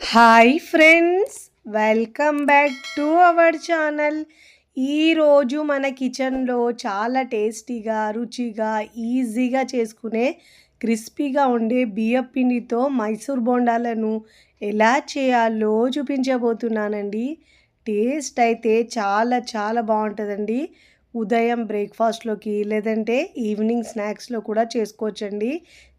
Hi friends welcome back to our channel. ఈరోజు మన కిచెన్లో చాలా టేస్టీగా రుచిగా ఈజీగా చేసుకునే క్రిస్పీగా ఉండే బియ్యం పిండితో మైసూర్ బోండాలను ఎలా చేయాలో చూపించబోతున్నానండి. టేస్ట్ అయితే చాలా చాలా బాగుంటుందండి. ఉదయం బ్రేక్ఫాస్ట్లోకి లేదంటే ఈవినింగ్ స్నాక్స్లో కూడా చేసుకోవచ్చండి.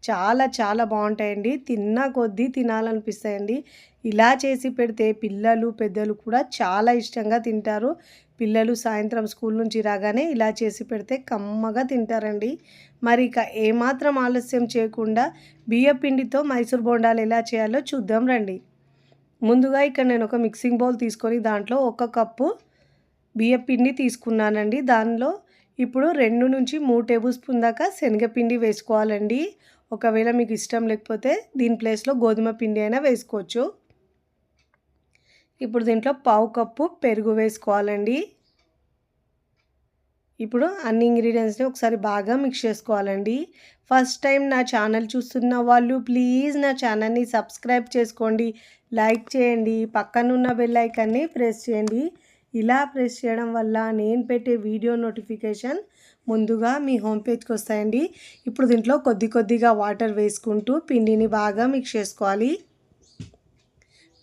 చాలా చాలా బాగుంటాయండి. తిన్న కొద్దీ తినాలనిపిస్తాయండి. ఇలా చేసి పెడితే పిల్లలు పెద్దలు కూడా చాలా ఇష్టంగా తింటారు. పిల్లలు సాయంత్రం స్కూల్ నుంచి రాగానే ఇలా చేసి పెడితే కమ్మగా తింటారండి. మరి ఇక ఏమాత్రం ఆలస్యం చేయకుండా బియ్యపిండితో మైసూర్ బోండాలు ఎలా చేయాలో చూద్దాం రండి. ముందుగా ఇక్కడ నేను ఒక మిక్సింగ్ బౌల్ తీసుకొని దాంట్లో ఒక కప్పు బియ్యపిండి తీసుకున్నానండి. దానిలో ఇప్పుడు రెండు నుంచి మూడు టేబుల్ స్పూన్ దాకా శనగపిండి వేసుకోవాలండి. ఒకవేళ మీకు ఇష్టం లేకపోతే దీని ప్లేస్లో గోధుమ పిండి అయినా వేసుకోవచ్చు. ఇప్పుడు దీంట్లో పావు కప్పు పెరుగు వేసుకోవాలండి. ఇప్పుడు అన్ని ఇంగ్రీడియంట్స్ని ఒకసారి బాగా మిక్స్ చేసుకోవాలండి. ఫస్ట్ టైం నా ఛానల్ చూస్తున్న వాళ్ళు ప్లీజ్ నా ఛానల్ని సబ్స్క్రైబ్ చేసుకోండి. లైక్ చేయండి. పక్కనున్న బెల్ ఐకాన్ని ప్రెస్ చేయండి. ఇలా ప్రెస్ చేయడం వల్ల నేను పెట్టే వీడియో నోటిఫికేషన్ ముందుగా మీ హోమ్ పేజ్కి వస్తాయండి. ఇప్పుడు దీంట్లో కొద్ది కొద్దిగా వాటర్ వేసుకుంటూ పిండిని బాగా మిక్స్ చేసుకోవాలి.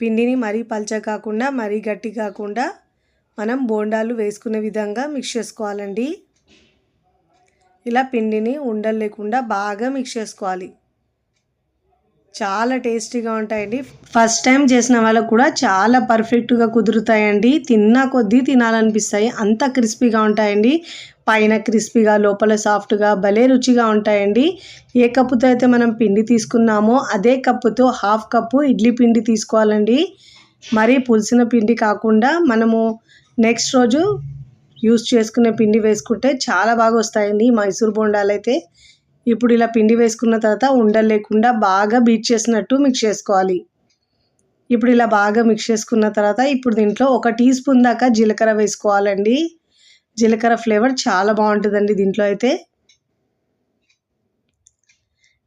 పిండిని మరీ పల్చ కాకుండా మరీ గట్టి కాకుండా మనం బోండాలు వేసుకునే విధంగా మిక్స్ చేసుకోవాలండి. ఇలా పిండిని ఉండలు లేకుండా బాగా మిక్స్ చేసుకోవాలి. చాలా టేస్టీగా ఉంటాయండి. ఫస్ట్ టైం చేసిన వాళ్ళకు కూడా చాలా పర్ఫెక్ట్గా కుదురుతాయండి. తిన్నా కొద్దీ తినాలనిపిస్తాయి. అంత క్రిస్పీగా ఉంటాయండి. పైన క్రిస్పీగా లోపల సాఫ్ట్గా భలే రుచిగా ఉంటాయండి. ఏ కప్పుతో అయితే మనం పిండి తీసుకున్నామో అదే కప్పుతో హాఫ్ కప్పు ఇడ్లీ పిండి తీసుకోవాలండి. మరీ పులిసిన పిండి కాకుండా మనము నెక్స్ట్ రోజు యూస్ చేసుకునే పిండి వేసుకుంటే చాలా బాగా వస్తాయండి. మైసూర్ బోండాలు అయితే. ఇప్పుడు ఇలా పిండి వేసుకున్న తర్వాత ఉండలు లేకుండా బాగా బీట్ చేసినట్టు మిక్స్ చేసుకోవాలి. ఇప్పుడు ఇలా బాగా మిక్స్ చేసుకున్న తర్వాత ఇప్పుడు దీంట్లో ఒక టీ స్పూన్ దాకా జీలకర్ర వేసుకోవాలండి. జీలకర్ర ఫ్లేవర్ చాలా బాగుంటుందండి దీంట్లో అయితే.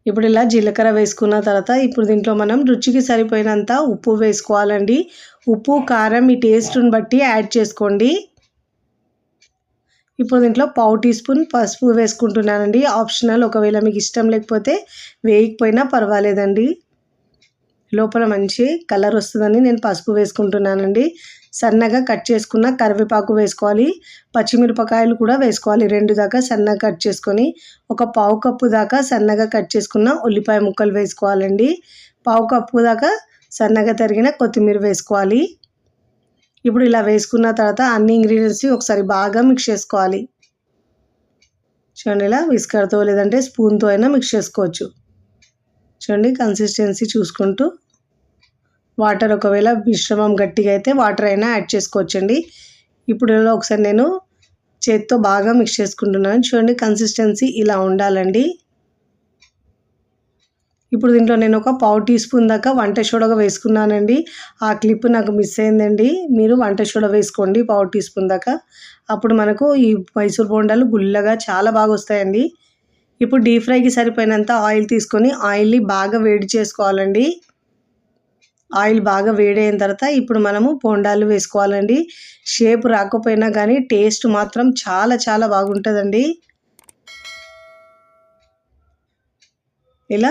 ఇప్పుడు ఇలా జీలకర్ర వేసుకున్న తర్వాత ఇప్పుడు దీంట్లో మనం రుచికి సరిపోయినంత ఉప్పు వేసుకోవాలండి. ఉప్పు కారం మీ టేస్ట్ని బట్టి యాడ్ చేసుకోండి. ఇప్పుడు దీంట్లో పావు టీ స్పూన్ పసుపు వేసుకుంటున్నానండి. ఆప్షనల్ ఒకవేళ మీకు ఇష్టం లేకపోతే వేయకపోయినా పర్వాలేదండి. లోపల మంచి కలర్ వస్తుందని నేను పసుపు వేసుకుంటున్నానండి. సన్నగా కట్ చేసుకున్న కరివేపాకు వేసుకోవాలి. పచ్చిమిరపకాయలు కూడా వేసుకోవాలి. రెండు దాకా సన్నగా కట్ చేసుకొని ఒక పావు కప్పు దాకా సన్నగా కట్ చేసుకున్న ఉల్లిపాయ ముక్కలు వేసుకోవాలండి. పావు కప్పు దాకా సన్నగా తరిగిన కొత్తిమీర వేసుకోవాలి. ఇప్పుడు ఇలా వేసుకున్న తర్వాత అన్ని ఇంగ్రీడియంట్స్ని ఒకసారి బాగా మిక్స్ చేసుకోవాలి. చూడండి ఇలా విస్కర్తో లేదంటే స్పూన్తో అయినా మిక్స్ చేసుకోవచ్చు. చూడండి కన్సిస్టెన్సీ చూసుకుంటూ వాటర్ ఒకవేళ మిశ్రమం గట్టిగా అయితే వాటర్ అయినా యాడ్ చేసుకోవచ్చండి. ఇప్పుడు ఒకసారి నేను చేత్తో బాగా మిక్స్ చేసుకుంటున్నాను. చూడండి కన్సిస్టెన్సీ ఇలా ఉండాలండి. ఇప్పుడు దీంట్లో నేను ఒక పావు టీ స్పూన్ దాకా వంట సోడగా వేసుకున్నానండి. ఆ క్లిప్ నాకు మిస్ అయిందండి. మీరు వంట సోడ వేసుకోండి పావు టీ స్పూన్ దాకా. అప్పుడు మనకు ఈ మైసూర్ బోండాలు గుల్లగా చాలా బాగా వస్తాయండి. ఇప్పుడు డీప్ ఫ్రైకి సరిపోయినంత ఆయిల్ తీసుకొని ఆయిల్ని బాగా వేడి చేసుకోవాలండి. ఆయిల్ బాగా వేడైన తర్వాత ఇప్పుడు మనము బోండాలు వేసుకోవాలండి. షేప్ రాకపోయినా కానీ టేస్ట్ మాత్రం చాలా చాలా బాగుంటుందండి. ఇలా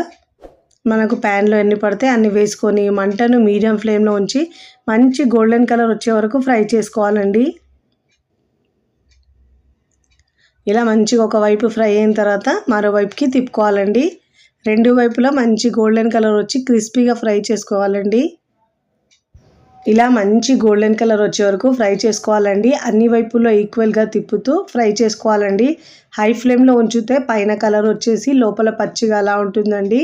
మనకు ప్యాన్లో ఎన్ని పడితే అన్ని వేసుకొని మంటను మీడియం ఫ్లేమ్లో ఉంచి మంచి గోల్డెన్ కలర్ వచ్చే వరకు ఫ్రై చేసుకోవాలండి. ఇలా మంచిగా ఒకవైపు ఫ్రై అయిన తర్వాత మరోవైపుకి తిప్పుకోవాలండి. రెండు వైపులా మంచి గోల్డెన్ కలర్ వచ్చి క్రిస్పీగా ఫ్రై చేసుకోవాలండి. ఇలా మంచి గోల్డెన్ కలర్ వచ్చే వరకు ఫ్రై చేసుకోవాలండి. అన్ని వైపుల్లో ఈక్వల్గా తిప్పుతూ ఫ్రై చేసుకోవాలండి. హై ఫ్లేమ్లో ఉంచితే పైన కలర్ వచ్చేసి లోపల పచ్చిగా అలా ఉంటుందండి.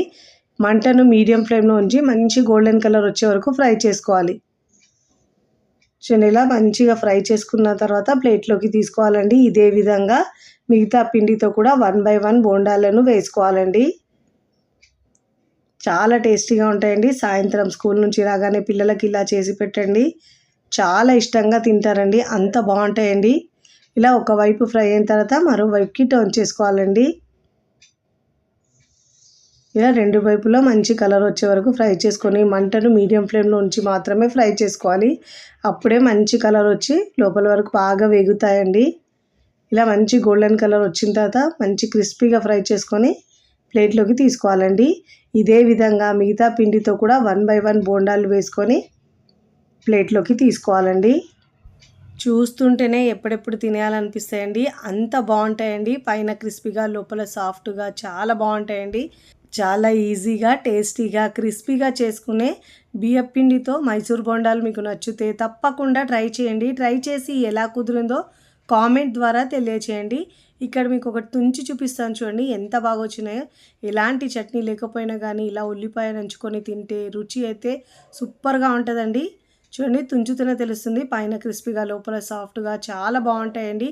మంటను మీడియం ఫ్లేమ్లో ఉంచి మంచి గోల్డెన్ కలర్ వచ్చే వరకు ఫ్రై చేసుకోవాలి. చూడండి ఇలా మంచిగా ఫ్రై చేసుకున్న తర్వాత ప్లేట్లోకి తీసుకోవాలండి. ఇదే విధంగా మిగతా పిండితో కూడా వన్ బై వన్ బోండాలను వేసుకోవాలండి. చాలా టేస్టీగా ఉంటాయండి. సాయంత్రం స్కూల్ నుంచి రాగానే పిల్లలకి ఇలా చేసి పెట్టండి. చాలా ఇష్టంగా తింటారండి. అంత బాగుంటాయండి. ఇలా ఒకవైపు ఫ్రై అయిన తర్వాత మరోవైపుకి టర్న్ చేసుకోవాలండి. ఇలా రెండు వైపులా మంచి కలర్ వచ్చే వరకు ఫ్రై చేసుకొని మంటను మీడియం ఫ్లేమ్లో ఉంచి మాత్రమే ఫ్రై చేసుకోవాలి. అప్పుడే మంచి కలర్ వచ్చి లోపల వరకు బాగా వేగుతాయండి. ఇలా మంచి గోల్డెన్ కలర్ వచ్చిన తర్వాత మంచి క్రిస్పీగా ఫ్రై చేసుకొని ప్లేట్లోకి తీసుకోవాలండి. ఇదే విధంగా మిగతా పిండితో కూడా వన్ బై వన్ బోండాలు వేసుకొని ప్లేట్లోకి తీసుకోవాలండి. చూస్తుంటేనే ఎప్పుడెప్పుడు తినేయాలనిపిస్తాయండి. అంత బాగుంటాయండి. పైన క్రిస్పీగా లోపల సాఫ్ట్గా చాలా బాగుంటాయండి. చాలా ఈజీగా టేస్టీగా క్రిస్పీగా చేసుకునే బియ్యం పిండితో మైసూర్ బొండాలు మీకు నచ్చితే తప్పకుండా ట్రై చేయండి. ట్రై చేసి ఎలా కుదిరిందో కామెంట్ ద్వారా తెలియచేయండి. ఇక్కడ మీకు ఒకటి తుంచి చూపిస్తాను చూడండి ఎంత బాగా వచ్చినాయో. ఎలాంటి చట్నీ లేకపోయినా కానీ ఇలా ఉల్లిపాయ నంచుకొని తింటే రుచి అయితే సూపర్గా ఉంటుందండి. చూడండి తుంచుతూనే తెలుస్తుంది. పైన క్రిస్పీగా లోపల సాఫ్ట్గా చాలా బాగుంటాయండి.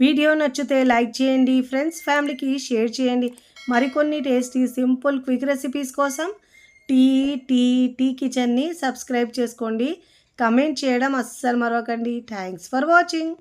వీడియో నచ్చితే లైక్ చేయండి. ఫ్రెండ్స్ ఫ్యామిలీకి షేర్ చేయండి. మరికొన్ని టేస్టీ సింపుల్ క్విక్ రెసిపీస్ కోసం టీ టీ టీ కిచెన్ని సబ్స్క్రైబ్ చేసుకోండి. కమెంట్ చేయడం అస్సలు మరవకండి. Thanks for watching.